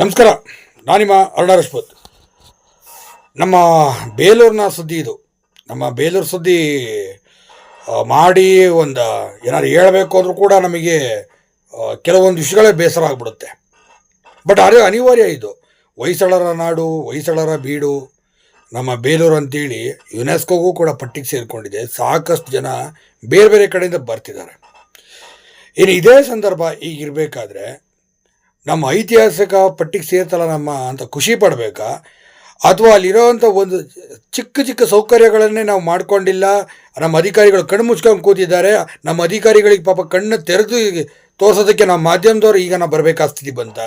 ನಮಸ್ಕಾರ. ನಾನಿಮ್ಮ ಅರುಣ ನಮ್ಮ ಬೇಲೂರಿನ ಸುದ್ದಿ ಇದು. ನಮ್ಮ ಬೇಲೂರು ಸುದ್ದಿ ಮಾಡಿ ಒಂದು ಏನಾದ್ರು ಹೇಳಬೇಕು ಅಂದರೂ ಕೂಡ ನಮಗೆ ಕೆಲವೊಂದು ವಿಷಯಗಳೇ ಬೇಸರ ಆಗಿಬಿಡುತ್ತೆ. ಬಟ್ ಅದೇ ಅನಿವಾರ್ಯ ಇದು. ಹೊಯ್ಸಳರ ನಾಡು, ಹೊಯ್ಸಳರ ಬೀಡು, ನಮ್ಮ ಬೇಲೂರು ಅಂತೇಳಿ ಯುನೆಸ್ಕೋಗೂ ಕೂಡ ಪಟ್ಟಿಗೆ ಸೇರಿಕೊಂಡಿದೆ. ಸಾಕಷ್ಟು ಜನ ಬೇರೆ ಬೇರೆ ಕಡೆಯಿಂದ ಬರ್ತಿದ್ದಾರೆ. ಇನ್ನು ಇದೇ ಸಂದರ್ಭ ಈಗ ಇರಬೇಕಾದ್ರೆ ನಮ್ಮ ಐತಿಹಾಸಿಕ ಪಟ್ಟಿಗೆ ಸೇರ್ತಲ್ಲ ನಮ್ಮ ಅಂತ ಖುಷಿ ಪಡಬೇಕಾ? ಅಥವಾ ಅಲ್ಲಿರೋವಂಥ ಒಂದು ಚಿಕ್ಕ ಚಿಕ್ಕ ಸೌಕರ್ಯಗಳನ್ನೇ ನಾವು ಮಾಡ್ಕೊಂಡಿಲ್ಲ, ನಮ್ಮ ಅಧಿಕಾರಿಗಳು ಕಣ್ಣು ಮುಚ್ಕೊಂಡು ಕೂತಿದ್ದಾರೆ, ನಮ್ಮ ಅಧಿಕಾರಿಗಳಿಗೆ ಪಾಪ ಕಣ್ಣು ತೆರೆದು ತೋರಿಸೋದಕ್ಕೆ ನಾವು ಮಾಧ್ಯಮದವ್ರು ಈಗ ನಾವು ಬರಬೇಕಾ ಸ್ಥಿತಿ ಬಂತ?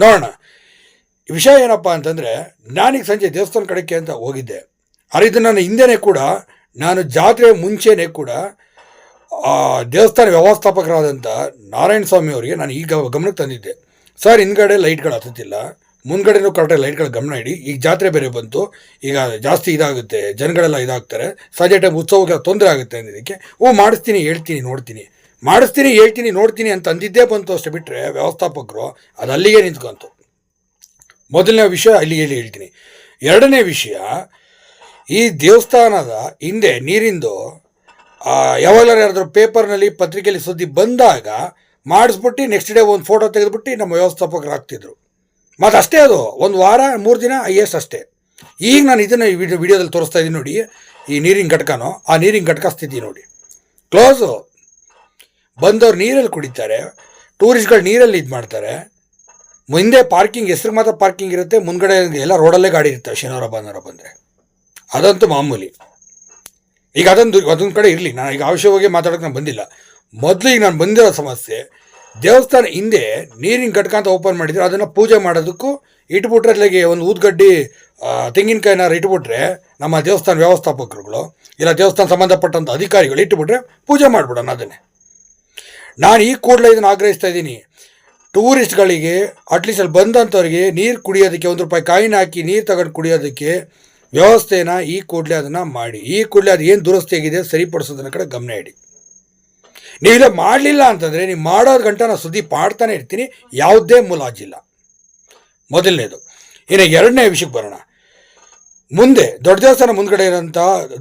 ನೋಡೋಣ. ವಿಷಯ ಏನಪ್ಪ ಅಂತಂದರೆ, ನಾನೀಗ ಸಂಜೆ ದೇವಸ್ಥಾನ ಕಡೆಗೆ ಅಂತ ಹೋಗಿದ್ದೆ. ಆದರೆ ಇದು ನನ್ನ ಹಿಂದೆನೇ ಕೂಡ, ನಾನು ಜಾತ್ರೆ ಮುಂಚೆನೇ ಕೂಡ ದೇವಸ್ಥಾನ ವ್ಯವಸ್ಥಾಪಕರಾದಂಥ ನಾರಾಯಣ ಸ್ವಾಮಿ ಅವರಿಗೆ ನಾನು ಈಗ ಗಮನಕ್ಕೆ ತಂದಿದ್ದೆ. ಸರ್ ಹಿಂದ್ಗಡೆ ಲೈಟ್ಗಳು ಹತ್ತುತ್ತಿಲ್ಲ. ಮುಂದ್ಗಡೆನೂ ಕರೆಕ್ಟಾಗಿ ಲೈಟ್ಗಳು ಗಮನ ಇಡಿ. ಈಗ ಜಾತ್ರೆ ಬೇರೆ ಬಂತು. ಈಗ ಜಾಸ್ತಿ ಇದಾಗುತ್ತೆ. ಜನಗಳೆಲ್ಲ ಇದಾಗ್ತಾರೆ. ಸಂಜೆ ಟೈಮ್ ಉತ್ಸವಕ್ಕೆ ತೊಂದರೆ ಆಗುತ್ತೆ ಅಂದಿದ್ದಕ್ಕೆ. ಓ ಮಾಡಿಸ್ತೀನಿ ಹೇಳ್ತೀನಿ ನೋಡ್ತೀನಿ. ಮಾಡಿಸ್ತೀನಿ ಹೇಳ್ತೀನಿ ನೋಡ್ತೀನಿ ಅಂತ ಅಂದಿದ್ದೇ ಬಂತು ಅಷ್ಟೇ ಬಿಟ್ಟರೆ ವ್ಯವಸ್ಥಾಪಕರು ಅದು ಅಲ್ಲಿಗೆ ನಿಂತ್ಕೊಂತು. ಮೊದಲನೇ ವಿಷಯ ಅಲ್ಲಿ ಹೇಳಿ ಹೇಳ್ತೀನಿ. ಎರಡನೇ ವಿಷಯ ಈ ದೇವಸ್ಥಾನದ ಹಿಂದೆ ನೀರಿಂದು ಆ, ಯಾವಾಗಲಾರು ಯಾರಾದರೂ ಪೇಪರ್ನಲ್ಲಿ ಪತ್ರಿಕೆಯಲ್ಲಿ ಸುದ್ದಿ ಬಂದಾಗ ಮಾಡಿಸ್ಬಿಟ್ಟು ನೆಕ್ಸ್ಟ್ ಡೇ ಒಂದು ಫೋಟೋ ತೆಗೆದುಬಿಟ್ಟು ನಮ್ಮ ವ್ಯವಸ್ಥಾಪಕರು ಹಾಕ್ತಿದ್ರು ಮತ್ತು ಅಷ್ಟೇ ಅದು, ಒಂದು ವಾರ, ಮೂರು ದಿನ ಎಸ್ ಅಷ್ಟೇ. ಈಗ ನಾನು ಇದನ್ನು ಈ ವಿಡಿಯೋ ವಿಡಿಯೋದಲ್ಲಿ ತೋರಿಸ್ತಾ ಇದ್ದೀನಿ ನೋಡಿ, ಈ ನೀರಿನ ಘಟಕನೋ, ಆ ನೀರಿನ ಘಟಕ ಸ್ಥಿತಿ ನೋಡಿ. ಕ್ಲೋಸು ಬಂದವ್ರು ನೀರಲ್ಲಿ ಕುಡಿತಾರೆ ಟೂರಿಸ್ಟ್ಗಳು ನೀರಲ್ಲಿ ಇದು ಮಾಡ್ತಾರೆ. ಮುಂದೆ ಪಾರ್ಕಿಂಗ್ ಹೆಸ್ರಿಗೆ ಮಾತ್ರ ಪಾರ್ಕಿಂಗ್ ಇರುತ್ತೆ, ಮುಂದ್ಗಡೆ ಎಲ್ಲ ರೋಡಲ್ಲೇ ಗಾಡಿ ಇರ್ತವೆ ಶನಿವಾರ, ಭಾನುವಾರ ಬಂದರೆ. ಅದಂತೂ ಮಾಮೂಲಿ. ಈಗ ಅದೊಂದು ಅದೊಂದು ಕಡೆ ಇರಲಿ. ನಾನು ಈಗ ಅವಶ್ಯವಾಗಿ ಮಾತಾಡೋಕೆ ನಾನು ಬಂದಿಲ್ಲ. ಮೊದಲು ಈಗ ನಾನು ಬಂದಿರೋ ಸಮಸ್ಯೆ, ದೇವಸ್ಥಾನ ಹಿಂದೆ ನೀರಿನ ಘಟಕ ಅಂತ ಓಪನ್ ಮಾಡಿದ್ರೆ ಅದನ್ನು ಪೂಜೆ ಮಾಡೋದಕ್ಕೂ ಇಟ್ಬಿಟ್ರೆ ಅಲ್ಲಿಗೆ ಒಂದು ಊದ್ಗಡ್ಡಿ ತೆಂಗಿನಕಾಯಿನಾರು ಇಟ್ಬಿಟ್ರೆ ನಮ್ಮ ದೇವಸ್ಥಾನ ವ್ಯವಸ್ಥಾಪಕರುಗಳು, ಇಲ್ಲ ದೇವಸ್ಥಾನ ಸಂಬಂಧಪಟ್ಟಂಥ ಅಧಿಕಾರಿಗಳು ಇಟ್ಬಿಟ್ರೆ ಪೂಜೆ ಮಾಡಿಬಿಡೋಣ ಅದನ್ನೇ. ನಾನು ಈ ಕೂಡಲೇ ಇದನ್ನು ಆಗ್ರಹಿಸ್ತಾ ಇದ್ದೀನಿ. ಟೂರಿಸ್ಟ್ಗಳಿಗೆ ಅಟ್ಲೀಸ್ಟ್ ಅಲ್ಲಿ ಬಂದಂಥವ್ರಿಗೆ ನೀರು ಕುಡಿಯೋದಕ್ಕೆ ಒಂದು ರೂಪಾಯಿ ಕಾಯಿನ ಹಾಕಿ ನೀರು ತಗೊಂಡು ಕುಡಿಯೋದಕ್ಕೆ ವ್ಯವಸ್ಥೆನ ಈ ಕೂಡಲೇ ಅದನ್ನು ಮಾಡಿ, ಈ ಕೂಡಲೇ ಅದು ಏನು ದುರಸ್ತಿ ಆಗಿದೆ ಸರಿಪಡಿಸೋದನ್ನ ಕಡೆ ಗಮನ ಇಡಿ. ನೀವಿಲ್ಲ ಮಾಡಲಿಲ್ಲ ಅಂತಂದರೆ ನೀವು ಮಾಡೋದು ಗಂಟ ನಾನು ಸುದ್ದಿ ಪಾಡ್ತಾನೆ ಇರ್ತೀನಿ, ಯಾವುದೇ ಮುಲಾಜಿಲ್ಲ. ಮೊದಲನೇದು. ಇನ್ನು ಎರಡನೇ ವಿಷಯಕ್ಕೆ ಬರೋಣ. ಮುಂದೆ, ದೊಡ್ಡ ದೇವಸ್ಥಾನ ಮುಂದ್ಗಡೆ ಇರೋಂಥ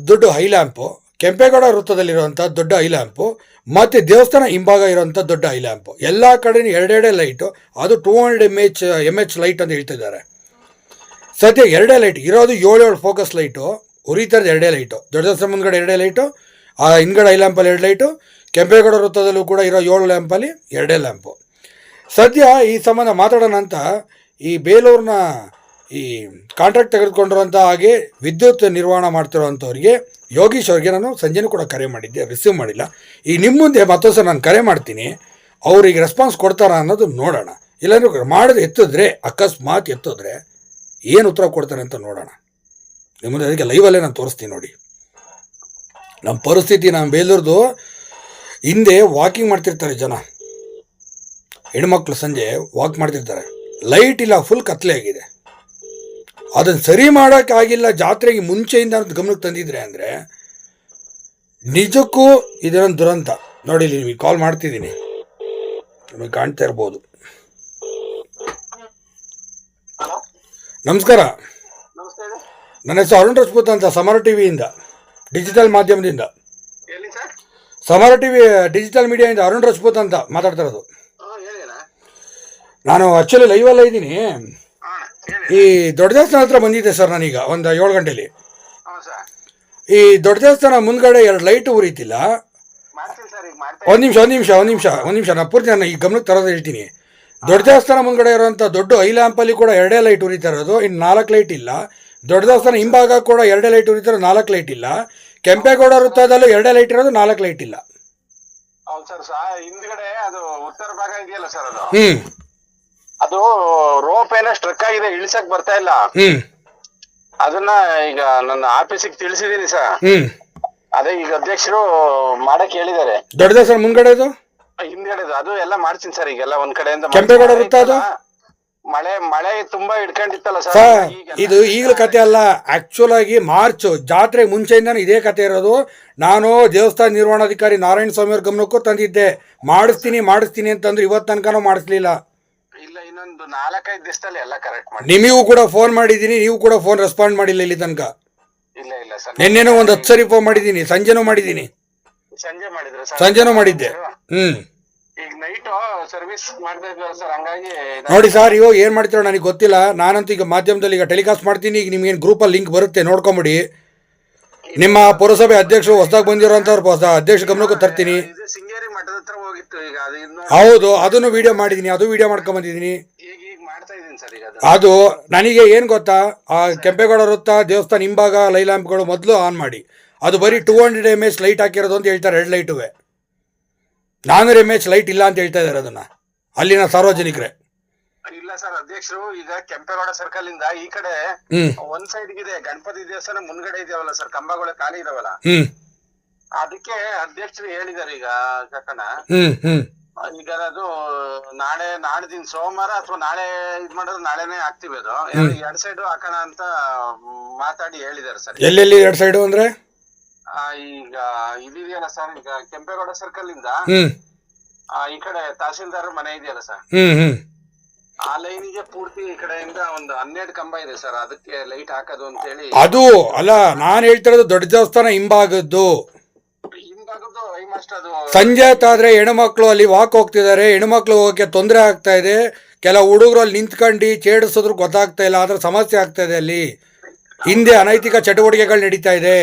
ದೊಡ್ಡ ಹೈ ಲ್ಯಾಂಪು, ಕೆಂಪೇಗೌಡ ವೃತ್ತದಲ್ಲಿರುವಂಥ ದೊಡ್ಡ ಹೈ ಲ್ಯಾಂಪು, ಮತ್ತು ದೇವಸ್ಥಾನ ಹಿಂಭಾಗ ಇರೋಂಥ ದೊಡ್ಡ ಹೈ ಲ್ಯಾಂಪು. ಎಲ್ಲ ಕಡೆಯೂ ಎರಡೆರಡೇ ಲೈಟು, ಅದು two hundred M H M H light ಅಂತ ಹೇಳ್ತಿದ್ದಾರೆ. ಸದ್ಯ ಎರಡೇ ಲೈಟ್ ಇರೋದು ಏಳು ಏಳು ಫೋಕಸ್ ಲೈಟು ಉರಿತರದ ಎರಡೇ ಲೈಟು ದೊಡ್ಡ ದೇವಸ್ಥಾನ ಮುಂದ್ಗಡೆ ಎರಡೇ ಲೈಟು ಆ ಹಿಂದ್ಗಡೆ ಐ ಲ್ಯಾಂಪಲ್ಲಿ ಎರಡು ಲೈಟು ಕೆಂಪೇಗೌಡ ವೃತ್ತದಲ್ಲೂ ಕೂಡ ಇರೋ ಏಳು ಲ್ಯಾಂಪಲ್ಲಿ ಎರಡೇ ಲ್ಯಾಂಪು ಸದ್ಯ ಈ ಸಂಬಂಧ ಮಾತಾಡೋಣ ಅಂತ ಈ ಬೇಲೂರಿನ ಈ ಕಾಂಟ್ರಾಕ್ಟ್ ತೆಗೆದುಕೊಂಡಿರುವಂಥ ಹಾಗೆ ವಿದ್ಯುತ್ ನಿರ್ವಹಣೆ ಮಾಡ್ತಿರೋವಂಥವ್ರಿಗೆ ಯೋಗೀಶ್ ಅವ್ರಿಗೆ ನಾನು ಸಂಜೆನೂ ಕೂಡ ಕರೆ ಮಾಡಿದ್ದೆ ರಿಸೀವ್ ಮಾಡಿಲ್ಲ. ಈ ನಿಮ್ಮ ಮುಂದೆ ಮತ್ತೊಂದು ನಾನು ಕರೆ ಮಾಡ್ತೀನಿ, ಅವ್ರಿಗೆ ರೆಸ್ಪಾನ್ಸ್ ಕೊಡ್ತಾರ ಅನ್ನೋದು ನೋಡೋಣ. ಇಲ್ಲಾಂದ್ರೆ ಮಾಡಿದ್ರೆ ಎತ್ತಿದ್ರೆ, ಅಕಸ್ಮಾತ್ ಎತ್ತಿದ್ರೆ ಏನು ಉತ್ತರ ಕೊಡ್ತಾರೆ ಅಂತ ನೋಡೋಣ. ನಿಮ್ಮದು ಮುಂದೆ ಅದಕ್ಕೆ ಲೈವಲ್ಲೇ ನಾನು ತೋರಿಸ್ತೀನಿ ನೋಡಿ. ನಮ್ಮ ಪರಿಸ್ಥಿತಿ ನಮ್ಮ ಬೇಲೂರ್ದು ಹಿಂದೆ ವಾಕಿಂಗ್ ಮಾಡ್ತಿರ್ತಾರೆ ಜನ. ಹೆಣ್ಮಕ್ಳು ಸಂಜೆ ವಾಕ್ ಮಾಡ್ತಿರ್ತಾರೆ. ಲೈಟ್ ಇಲ್ಲ ಫುಲ್ ಕತ್ಲೆ ಆಗಿದೆ. ಅದನ್ನು ಸರಿ ಮಾಡೋಕ್ಕಾಗಿಲ್ಲ ಜಾತ್ರೆಗೆ ಮುಂಚೆಯಿಂದ ಅಂತ ಗಮನಕ್ಕೆ ತಂದಿದ್ರೆ ಅಂದರೆ ನಿಜಕ್ಕೂ ಇದೇನೊಂದು ದುರಂತ. ನೋಡಿ ನಿಮಗೆ ಕಾಲ್ ಮಾಡ್ತಿದ್ದೀನಿ. ನಿಮಗೆ ಕಾಣ್ತಾ ಇರ್ಬೋದು. ನಮಸ್ಕಾರ. ನನ್ನ ಹೆಸರು ಅರುಣ್ ರಜಪೂತ್ ಅಂತ ಸಮರ ಟಿವಿಯಿಂದ ಡಿಜಿಟಲ್ ಮಾಧ್ಯಮದಿಂದ. ಸಮರ ಟಿವಿ ಡಿಜಿಟಲ್ ಮೀಡಿಯಾದಿಂದ ಅರುಣ್ ರಾಜ್ಪೂತ್ ಅಂತ ಮಾತಾಡ್ತಾ ಇರೋದು. ಹಾಂ ಹೇಳಿ ಅಣ್ಣ ನಾನು ಆ್ಯಕ್ಚುಲಿ ಲೈವಲ್ಲ ಇದ್ದೀನಿ. ಈ ದೊಡ್ಡ ದೇವಸ್ಥಾನ ಹತ್ರ ಬಂದಿದ್ದೆ ಸರ್ ನಾನೀಗ ಒಂದು ಏಳು ಗಂಟೆಲಿ. ಈ ದೊಡ್ಡ ದೇವಸ್ಥಾನ ಮುಂದ್ಗಡೆ ಎರಡು ಲೈಟ್ ಉರಿತಿಲ್ಲ. ಒಂದು ನಿಮಿಷ ಒಂದು ನಿಮಿಷ ಒಂದು ನಿಮಿಷ ಒಂದು ನಿಮಿಷ ನಾನು ಪೂರ್ತಿ ನಾನು ಈ ಗಮನಕ್ಕೆ ತರೋದು ಹೇಳ್ತೀನಿ. ದೊಡ್ಡ ದೇವಸ್ಥಾನ ಮುಂದ್ಗಡೆ ಇರುವಂಥ ದೊಡ್ಡ ಐ ಲ್ಯಾಂಪಲ್ಲಿ ಕೂಡ ಎರಡೇ ಲೈಟ್ ಉರಿತಾ ಇರೋದು ಇನ್ನು ನಾಲ್ಕು ಲೈಟ್ ಇಲ್ಲ. ದೊಡ್ಡ ದೇವಸ್ಥಾನ ಹಿಂಭಾಗ ಕೂಡ ಎರಡೇ ಲೈಟ್ ಉರಿತಿರೋ ನಾಲ್ಕು ಲೈಟ್ ಇಲ್ಲ. ಕೆಂಪೇಗೌಡ ವೃತ್ತದಲ್ಲೂ ಎರಡೇ ಲೈಟ್ ಇರೋದು ನಾಲ್ಕು ಲೈಟ್ ಇಲ್ಲ. ಹಿಂದ್ಗಡೆ ಅದು ಉತ್ತರ ಭಾಗ ಇದೆಯಲ್ಲ ಸರ್ ಅದು? ಹ್ಞೂ ಅದು ರೋಪ್ ಏನೋ ಸ್ಟ್ರಕ್ ಆಗಿದೆ ಇಳಿಸಕ್ ಬರ್ತಾ ಇಲ್ಲ. ಹ್ಞೂ ಅದನ್ನ ಈಗ ನನ್ನ ಆಫೀಸಿಗೆ ತಿಳಿಸಿದೀನಿ ಸರ್. ಹ್ಞೂ ಅದೇ ಈಗ ಅಧ್ಯಕ್ಷರು ಮಾಡಕ್ ಹೇಳಿದ್ದಾರೆ. ದೊಡ್ಡ ದೇವಸ್ಥಾನ ಮುಂದ್ಗಡೆ ಇದು ಹಿಂದ್ಗಡೆ ಅದು ಎಲ್ಲ ಮಾಡ್ತೀನಿ ಸರ್ ಈಗೆಲ್ಲ ಒಂದ್ ಕಡೆಯಿಂದ ಕೆಂಪೇಗೌಡ ವೃತ್ತ ಅದು? ಮಳೆ ಮಳೆ ತುಂಬಾ ಹಿಡ್ಕೊಂಡಿತ್ತಲ್ಲ ಸರ್. ಸರ್ ಇದು ಈಗಲೂ ಕತೆ ಅಲ್ಲ. ಆಕ್ಚುಲ್ ಆಗಿ ಮಾರ್ಚ್ ಜಾತ್ರೆ ಮುಂಚೆಯಿಂದಾನು ಇದೇ ಕತೆ ಇರೋದು. ನಾನು ದೇವಸ್ಥಾನ ನಿರ್ವಹಣಾಧಿಕಾರಿ ನಾರಾಯಣ ಸ್ವಾಮಿ ಅವ್ರ ಗಮನಕ್ಕೂ ತಂದಿದ್ದೆ. ಮಾಡಿಸ್ತೀನಿ ಮಾಡಿಸ್ತೀನಿ ಅಂತಂದ್ರೆ ಇವತ್ ತನಕನೂ ಮಾಡಿಸ್ಲಿಲ್ಲ. ಇಲ್ಲ ಇನ್ನು ಇನ್ನೊಂದು ನಾಲ್ಕೈದು ದಿವಸದಲ್ಲಿ ಎಲ್ಲ ಕರೆಕ್ಟ್ ಮಾಡಿ. ನಿಮಗೂ ಕೂಡ ಫೋನ್ ಮಾಡಿದ್ದೀನಿ ನೀವು ಕೂಡ ಫೋನ್ ರೆಸ್ಪಾಂಡ್ ಮಾಡಿಲ್ಲ ಇಲ್ಲಿ ತನಕ. ಇಲ್ಲ ಇಲ್ಲ ಸರ್. ನಿನ್ನೆನೋ ಒಂದು ಹತ್ತು ಸರಿ ಫೋನ್ ಮಾಡಿದ್ದೀನಿ ಸಂಜೆನೂ ಮಾಡಿದ್ದೀನಿ. ಸಂಜೆ ಮಾಡಿದ್ರೆ ಸಂಜೆನೂ ಮಾಡಿದ್ದೆ. ಈಗ ನೈಟ್ ಸರ್ವಿಸ್ ಮಾಡ್ತಾ ಇದ್ವಲ್ಲ ಸರ್ ಹಂಗಾಗಿ ನೋಡಿ ಸರ್ ಇವಾಗ ಏನು ಮಾಡ್ತೀರೋ ನನಗೆ ಗೊತ್ತಿಲ್ಲ. ನಾನಂತೂ ಈಗ ಮಾಧ್ಯಮದಲ್ಲಿ ಈಗ ಟೆಲಿಕಾಸ್ಟ್ ಮಾಡ್ತೀನಿ ಈಗ ನಿಮ್ಗೇನು ಗ್ರೂಪಲ್ಲಿ ಲಿಂಕ್ ಬರುತ್ತೆ ನೋಡ್ಕೊಂಬಿಡಿ. ನಿಮ್ಮ ಪುರಸಭೆ ಅಧ್ಯಕ್ಷರು ಹೊಸದಾಗಿ ಬಂದಿರೋಂಥವ್ರು ಹೊಸ ಅಧ್ಯಕ್ಷ ಗಮನಕ್ಕೂ ತರ್ತೀನಿ. ಇದು ಸಿಂಗೇರಿ ಮಠದ ಹತ್ರ ಹೋಗಿತ್ತು ಈಗ ಅದು ಇನ್ನು ಹೌದು ಅದನ್ನು ವಿಡಿಯೋ ಮಾಡಿದ್ದೀನಿ ಅದು ವಿಡಿಯೋ ಮಾಡ್ಕೊಂಬಂದಿದ್ದೀನಿ ಈಗ ಈಗ ಮಾಡ್ತಾ ಇದೀನಿ ಸರ್ ಈಗ ಅದು. ಅದು ನನಗೆ ಏನು ಗೊತ್ತಾ ಆ ಕೆಂಪೇಗೌಡ ವೃತ್ತ ದೇವಸ್ಥಾನ ಹಿಂಭಾಗ ಲೈ ಲ್ಯಾಂಪ್ಗಳು ಮೊದಲು ಆನ್ ಮಾಡಿ. ಅದು ಬರೀ two hundred M H light ಹಾಕಿರೋದು ಅಂತ ಹೇಳ್ತಾರೆ ಎರಡು ಲೈಟುವೆ ನಾನ್ನೂರು ಎಂ ಎಚ್ ಲೈಟ್ ಇಲ್ಲ ಅಂತ ಹೇಳ್ತಾ ಇದ್ದಾರೆ ಅದನ್ನ. ಅಲ್ಲಿನ ಸಾರ್ವಜನಿಕರೇ. ಇಲ್ಲ ಸರ್ ಅಧ್ಯಕ್ಷರು ಈಗ ಕೆಂಪೇಗೌಡ ಸರ್ಕಲ್ ಇಂದ ಈ ಕಡೆ ಒಂದ್ ಸೈಡ್ ಇದೆ ಗಣಪತಿ ದೇವಸ್ಥಾನ ಮುಂದ್ಗಡೆ ಇದಾವಲ್ಲ ಸರ್ ಕಂಬಗಳ ಖಾಲಿ ಇದಾವಲ್ಲ? ಅದಕ್ಕೆ ಅಧ್ಯಕ್ಷರು ಹೇಳಿದಾರೆ ಈಗ ಹ್ಞೂ ಈಗ ಅದು ನಾಳೆ ನಾಡ್ದಿನ ಸೋಮವಾರ ಅಥವಾ ನಾಳೆ ಇದ್ ಮಾಡಿದ್ರೆ ನಾಳೆನೆ ಆಗ್ತಿವಿ ಅದು. ಎರಡ್ ಸೈಡ್ ಹಾಕೋಣ ಅಂತ ಮಾತಾಡಿ ಹೇಳಿದಾರೆ ಸರ್. ಎಲ್ಲೆಲ್ಲಿ ಎರಡು ಸೈಡು ಅಂದರೆ? ಈಗ ಇದೆಯಲ್ಲ ಸರ್ ಈಗ ಕೆಂಪೇಗೌಡ ಸರ್ಕಲ್ ಇಂದ ಹ್ಞೂ ಆ, ಈ ಕಡೆ ತಹಸೀಲ್ದಾರ್ ಮನೆ ಇದೆಯಲ್ಲ ಸರ್ ಹ್ಮ್ ಹ್ಮ್. ಆ ಲೈನಿಗೆ ಪೂರ್ತಿ ಈ ಕಡೆಯಿಂದ ಒಂದು ಹನ್ನೆರಡು ಕಂಬ ಇದೆ ಸರ್ ಅದಕ್ಕೆ ಲೈಟ್ ಹಾಕೋದು ಅಂತ ಹೇಳಿ ಅದು ಅಲ್ಲ ನಾನು ಹೇಳ್ತಿರೋದು ದೊಡ್ಡ ದೇವಸ್ಥಾನ ಹಿಂಭಾಗದ್ದು. ಹಿಂಭಾಗದ್ದು ಐಮಸ್ಟ್ ಅದು ಸಂಜೆ ಹೊತ್ತಾದ್ರೆ ಹೆಣ್ಮಕ್ಳು ಅಲ್ಲಿ ವಾಕ್ ಹೋಗ್ತಿದ್ದಾರೆ. ಹೆಣ್ಮಕ್ಳು ಹೋಗಕ್ಕೆ ತೊಂದರೆ ಆಗ್ತಾ ಇದೆ. ಕೆಲ ಹುಡುಗರು ಅಲ್ಲಿ ನಿಂತ್ಕೊಂಡು ಚೇಡಿಸಿದ್ರು ಗೊತ್ತಾಗ್ತಾ ಇಲ್ಲ. ಆದ್ರೆ ಸಮಸ್ಯೆ ಆಗ್ತಾ ಇದೆ ಅಲ್ಲಿ. ಹಿಂದೆ ಅನೈತಿಕ ಚಟುವಟಿಕೆಗಳು ನಡೀತಾ ಇದೆ.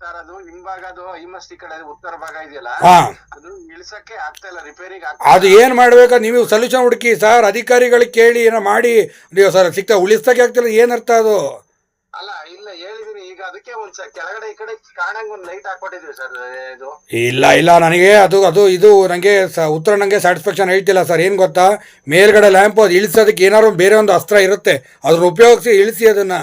ಸರ್ ಅದು ಹಿಂಭಾಗ ಅದು ಐಮಸ್ಟ್ ಕಡೆ ಉತ್ತರ ಭಾಗ ಇದೆಯಲ್ಲ ಹಾ. ಅದು ಇಳಿಸಕ್ಕೆ ಆಗ್ತಾ ಇಲ್ಲ ರಿಪೇರಿಗೆ ಅದು ಏನು ಮಾಡ್ಬೇಕು? ನೀವು ಸೊಲ್ಯೂಷನ್ ಹುಡುಕಿ ಸರ್ ಅಧಿಕಾರಿಗಳಿಗೆ ಕೇಳಿ ಏನೋ ಮಾಡಿ ನೀವು ಸರ್ ಸಿಗ್ತಾ ಉಳಿಸ್ತಕ್ಕೆ ಆಗ್ತಿಲ್ಲ ಏನರ್ಥ ಅದು? ಅಲ್ಲ ಇಲ್ಲ ಹೇಳಿದೀನಿ ಈಗ ಅದಕ್ಕೆ ಒಂದ್ ಸ- ಕೆಳಗಡೆ ಈ ಕಡೆ ಕಾಣಂಗ್ ಒಂದ್ ಲೈಟ್ ಹಾಕೊಟ್ಟಿದ್ವಿ ಸರ್ ಇದು. ಇಲ್ಲ ಇಲ್ಲ ನನಗೆ ಅದು ಅದು ಇದು ನನಗೆ ಸ ಉತ್ತರ ನನಗೆ ಸ್ಯಾಟಿಸ್ಫ್ಯಾಕ್ಷನ್ ಹೇಳ್ತಿಲ್ಲ ಸರ್ ಏನು ಗೊತ್ತಾ? ಮೇಲ್ಗಡೆ ಲ್ಯಾಂಪ್ ಅದು ಇಳಿಸೋದಕ್ಕೆ ಏನಾದ್ರು ಬೇರೆ ಒಂದು ಅಸ್ತ್ರ ಇರುತ್ತೆ ಅದ್ರ ಉಪಯೋಗಿಸಿ ಇಳಿಸಿ ಅದನ್ನು.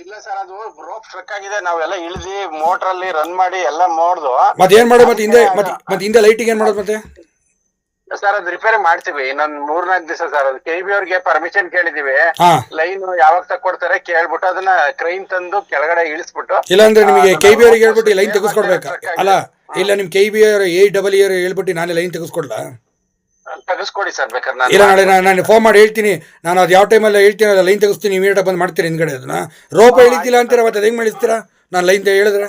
ಇಲ್ಲ ಸರ್ ಅದು ರೋಪ್ ಸ್ಟ್ರಕ್ ಆಗಿದೆ. ನಾವೆಲ್ಲ ಇಳಿದಿ ಮೋಟರ್ ಅಲ್ಲಿ ರನ್ ಮಾಡಿ ಎಲ್ಲ ಮಾಡುದು ಮತ್ತೆ ಏನ್ ಮಾಡೋದು? ಮತ್ತೆ ಹಿಂದೆ ಮತ್ತೆ ಮತ್ತೆ ಹಿಂದೆ ಲೈಟಿಗೆ ಏನ್ ಮಾಡೋದು ಮತ್ತೆ? ಸರ್ ಅದ್ ರಿಪೇರಿ ಮಾಡ್ತೀವಿ. ಇನ್ನೊಂದ್ ಮೂರ್ನಾಲ್ಕು ದಿವಸ ಸರ್ ಅದು ಕೆ ಬಿ ಅವ್ರಿಗೆ ಪರ್ಮಿಷನ್ ಕೇಳಿದೀವಿ. ಹಾಂ. ಲೈನ್ ಯಾವಾಗ ತಕ್ಕೊಡ್ತಾರೆ ಕೇಳ್ಬಿಟ್ಟು ಅದನ್ನ ಕ್ರೈನ್ ತಂದು ಕೆಳಗಡೆ ಇಳಿಸ್ಬಿಟ್ಟು ಇಲ್ಲಾಂದ್ರೆ ನಿಮಗೆ ಕೆ ಬಿ ಅವ್ರಿಗೆ ಹೇಳ್ಬಿಟ್ಟು ಲೈನ್ ತೆಗೆಸ್ಕೊಡ್ಬೇಕಾ? ಬೇಕಾ? ಅಲ್ಲ ಇಲ್ಲ ನಿಮ್ ಕೆ ಬಿ ಅವ್ರ ಎ ಡಬಲ್ ಇಯರ್ ಹೇಳ್ಬಿಟ್ಟು ನಾನೇ ಲೈನ್ ತೆಗೆಸ್ಕೊಡ್ಲಾ? ತೆಗಿಸ್ಕೊಡಿ ಸರ್ ಬೇಕಾದ್ರೆ ಇಲ್ಲ ನಾನು ನಾಳೆ ನಾನು ನಾನು ಫೋನ್ ಮಾಡಿ ಹೇಳ್ತೀನಿ. ನಾನು ಅದು ಯಾವ ಟೈಮಲ್ಲಿ ಹೇಳ್ತೀನಿ ಅಲ್ಲ ಲೈನ್ ತೆಗಿಸ್ತೀನಿ ಇಮಿಡಿಯೇಟ್ ಬಂದು ಮಾಡ್ತೀರಿ ಹಿಂದ್ಗಡೆ ಅದನ್ನ? ರೋಪ ಹೇಳಿದ್ದಿಲ್ಲ ಅಂತೀರ ಮತ್ತೆ ಅದು ಹೆಂಗೆ ಮಾಡಿಸ್ತೀರಾ? ನಾನು ಲೈನ್ ಹೇಳಿದ್ರೆ.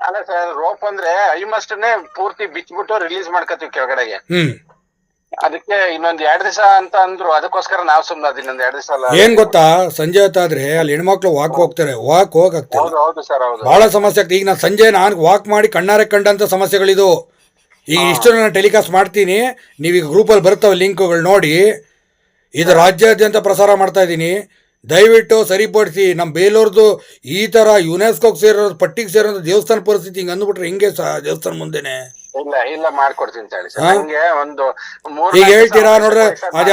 ಅಲ್ಲ ಸರ್ ರೋಪ್ ಅಂದ್ರೆ ಐಮಸ್ಟ್ನೇ ಪೂರ್ತಿ ಬಿಚ್ಬಿಟ್ಟು ರಿಲೀಸ್ ಮಾಡ್ಕೋತೀವಿ ಕೆಳಗಡೆಗೆ. ಹ್ಮ್. ಅದಕ್ಕೆ ಇನ್ನೊಂದ್ ಎರಡ್ ದಿವಸ ಅಂತ ಅಂದ್ರು ಅದಕ್ಕೋಸ್ಕರ ನಾವ್ ಸುಮ್ನೆ ಅದ್ ಇನ್ನೊಂದ್ ಎರಡ್ ದಿವಸ ಅಲ್ಲ. ಏನು ಗೊತ್ತಾ? ಸಂಜೆ ಹೊತ್ತಾದ್ರೆ ಅಲ್ಲಿ ಹೆಣ್ಮಕ್ಳು ವಾಕ್ ಹೋಗ್ತಾರೆ. ವಾಕ್ ಹೋಗಾಗ್ತಿಲ್ಲ ಹೌದು ಹೌದು ಸರ್ ಹೌದು. ಬಹಳ ಸಮಸ್ಯೆ ಆಗ್ತದೆ. ಈಗ ನಾನು ಸಂಜೆ ನಾನು ವಾಕ್ ಮಾಡಿ ಕಣ್ಣಾರೆ ಕಂಡಂತ ಸಮಸ್ಯೆಗಳಿದು. ಈಗ ಇಷ್ಟು ನಾನು ಟೆಲಿಕಾಸ್ಟ್ ಮಾಡ್ತೀನಿ. ನೀವೀಗ ಗ್ರೂಪಲ್ಲಿ ಬರ್ತಾವೆ ಲಿಂಕ್ಗಳು ನೋಡಿ. ಇದು ರಾಜ್ಯಾದ್ಯಂತ ಪ್ರಸಾರ ಮಾಡ್ತಾ ಇದ್ದೀನಿ. ದಯವಿಟ್ಟು ಸರಿಪಡಿಸಿ ನಮ್ಮ ಬೇಲೂರ್ದು ಈ ಥರ ಯುನೆಸ್ಕೋಗೆ ಸೇರೋ ಪಟ್ಟಿಗೆ ಸೇರೋ ದೇವಸ್ಥಾನ ಪರಿಸ್ಥಿತಿ ಹಿಂಗೆ ಅಂದ್ಬಿಟ್ರೆ ಹಿಂಗೆ ಸಹ ದೇವಸ್ಥಾನ ಮುಂದೆನೆ? ಇಲ್ಲ ಇಲ್ಲ ಮಾಡ್ಕೊಡ್ತೀನಿ ಅಂತ ಹೇಳಿ ಸರ್. ಹಾ? ಹಂಗೆ ಒಂದು ಮೂರ್ ಈಗ ಹೇಳ್ತೀರಾ ನೋಡ್ರಿ ಅದು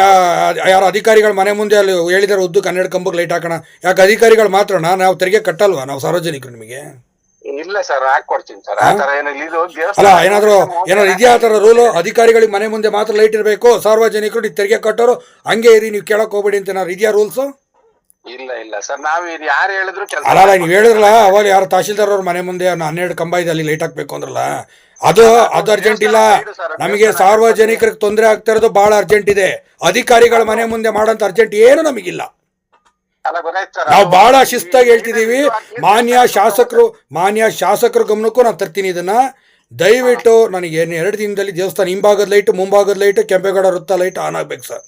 ಯಾರು ಅಧಿಕಾರಿಗಳು ಮನೆ ಮುಂದೆ ಅಲ್ಲಿ ಹೇಳಿದಾರೆ ಉದ್ದು ಕನ್ನಡ ಕಂಬಕ್ಕೆ ಲೈಟ್ ಹಾಕೋಣ. ಯಾಕೆ ಅಧಿಕಾರಿಗಳು ಮಾತ್ರನಾ? ನಾವು ತೆರಿಗೆ ಕಟ್ಟಲ್ವಾ? ನಾವು ಸಾರ್ವಜನಿಕರು ನಿಮಗೆ? ಇಲ್ಲ ಸರ್ ಹಾಕೊಡ್ತೀನಿ ಸರ್. ಆ ತರ ಏನಿಲ್ಲ. ಇದು ಅಲ್ಲ ದೇವಸ್ಥಾನ ಏನಾದರೂ ಏನಾದ್ರು ಇದೆಯಾ ಆ ಥರ ರೂಲು ಅಧಿಕಾರಿಗಳಿಗೆ ಮನೆ ಮುಂದೆ ಮಾತ್ರ ಲೈಟ್ ಇರಬೇಕು. ಸಾರ್ವಜನಿಕರು ನೀವು ತೆರಿಗೆ ಕಟ್ಟೋರು. ಹಂಗೆ ಇರಿ ನೀವು ಕೇಳಕ್ ಹೋಗ್ಬೇಡಿ ಅಂತ ಏನಾದ್ರು ಇದೆಯಾ ರೂಲ್ಸ್ ಇಲ್ಲ ಇಲ್ಲ ಸರ್. ನಾವ್ ಇದು ಯಾರು ಹೇಳಿದ್ರು ಕೆಲಸ ಅಲ್ಲ ಅಲ್ಲ ನೀವು ಹೇಳಿದ್ರಲ್ಲ ಅವಾಗ ಯಾರು ತಹಶೀಲ್ದಾರ್ ಅವ್ರ ಮನೆ ಮುಂದೆ ಹನ್ನೆರಡು ಕಂಬ ಇದೆ ಅಲ್ಲಿ ಲೈಟ್ ಹಾಕ್ಬೇಕು ಅಂದ್ರಲ್ಲ. ಅದು ಅದು ಅರ್ಜೆಂಟ್ ಇಲ್ಲ. ನಮಗೆ ಸಾರ್ವಜನಿಕರಿಗೆ ತೊಂದರೆ ಆಗ್ತಾ ಇರೋದು ಭಾಳ ಅರ್ಜೆಂಟ್ ಇದೆ. ಅಧಿಕಾರಿಗಳ ಮನೆ ಮುಂದೆ ಮಾಡೋಂಥ ಅರ್ಜೆಂಟ್ ಏನು ನಮಗಿಲ್ಲ. ನಾವು ಬಹಳ ಶಿಸ್ತಾಗಿ ಹೇಳ್ತಿದ್ದೀವಿ. ಮಾನ್ಯ ಶಾಸಕರು ಮಾನ್ಯ ಶಾಸಕರು ಗಮನಕ್ಕೂ ನಾನು ತರ್ತೀನಿ ಇದನ್ನ. ದಯವಿಟ್ಟು ನನಗೆ ಎರಡು ದಿನದಲ್ಲಿ ದೇವಸ್ಥಾನ ಹಿಂಭಾಗದ ಲೈಟ್ ಮುಂಭಾಗದ ಲೈಟ್ ಕೆಂಪೇಗೌಡ ವೃತ್ತ ಲೈಟ್ ಆನ್ ಆಗ್ಬೇಕು ಸರ್.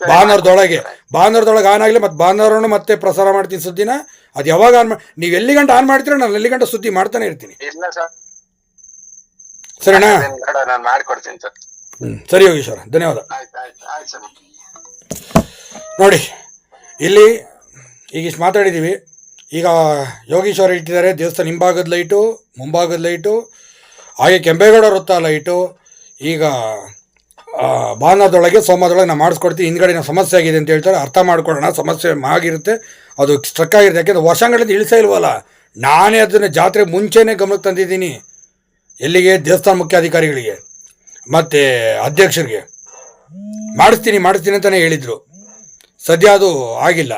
ಭಾನುವಾರದೊಳಗೆ ಬಾನರ್ದೊಳಗೆ. ಆನ್ ಆಗಲಿ ಮತ್ತೆ ಬಾನರನ್ನು ಮತ್ತೆ ಪ್ರಸಾರ ಮಾಡ್ತೀನಿ ಸುದ್ದಿನ. ಅದು ಯಾವಾಗ ಆನ್ ಮಾಡಿ ನೀವು ಎಲ್ಲಿ ಗಂಟೆ ಆನ್ ಮಾಡ್ತೀರ ನಾನು ಎಲ್ಲಿ ಗಂಟೆ ಸುದ್ದಿ ಮಾಡ್ತಾನೆ ಇರ್ತೀನಿ. ಸರಿನಾ? ಸರ್. ಯೋಗೀಶ್ವರ ಧನ್ಯವಾದ. ನೋಡಿ ಇಲ್ಲಿ ಈಗ ಇಷ್ಟು ಮಾತಾಡಿದ್ದೀವಿ ಈಗ ಯೋಗೀಶ್ವರ ಇಟ್ಟಿದ್ದಾರೆ ದೇವಸ್ಥಾನ ಹಿಂಭಾಗದ ಲೈಟು ಮುಂಭಾಗದ ಲೈಟು ಹಾಗೆ ಕೆಂಪೇಗೌಡ ವೃತ್ತ ಲೈಟು ಈಗ ಆ, ಸೋಮದೊಳಗೆ ನಾನು ಮಾಡಿಸ್ಕೊಡ್ತೀನಿ. ಹಿಂದ್ಗಡೆ ನಾವು ಸಮಸ್ಯೆ ಆಗಿದೆ ಅಂತ ಹೇಳ್ತಾರೆ. ಅರ್ಥ ಮಾಡ್ಕೊಳ್ಳೋಣ. ಸಮಸ್ಯೆ ಆಗಿರುತ್ತೆ. ಅದು ಸ್ಟ್ರಕ್ ಆಗಿರುತ್ತೆ. ಯಾಕೆಂದರೆ ವರ್ಷಗಳಿಂದ ಇಳಿಸೇ ಇಲ್ವಲ್ಲ? ನಾನೇ ಅದನ್ನು ಜಾತ್ರೆ ಮುಂಚೆನೇ ಗಮನಕ್ಕೆ ತಂದಿದ್ದೀನಿ. ಎಲ್ಲಿಗೆ? ದೇವಸ್ಥಾನ ಮುಖ್ಯಾಧಿಕಾರಿಗಳಿಗೆ. ಮತ್ತು ಅಧ್ಯಕ್ಷರಿಗೆ. ಮಾಡಿಸ್ತೀನಿ ಮಾಡಿಸ್ತೀನಿ ಅಂತಲೇ ಹೇಳಿದರು. ಸದ್ಯ ಅದು ಆಗಿಲ್ಲ.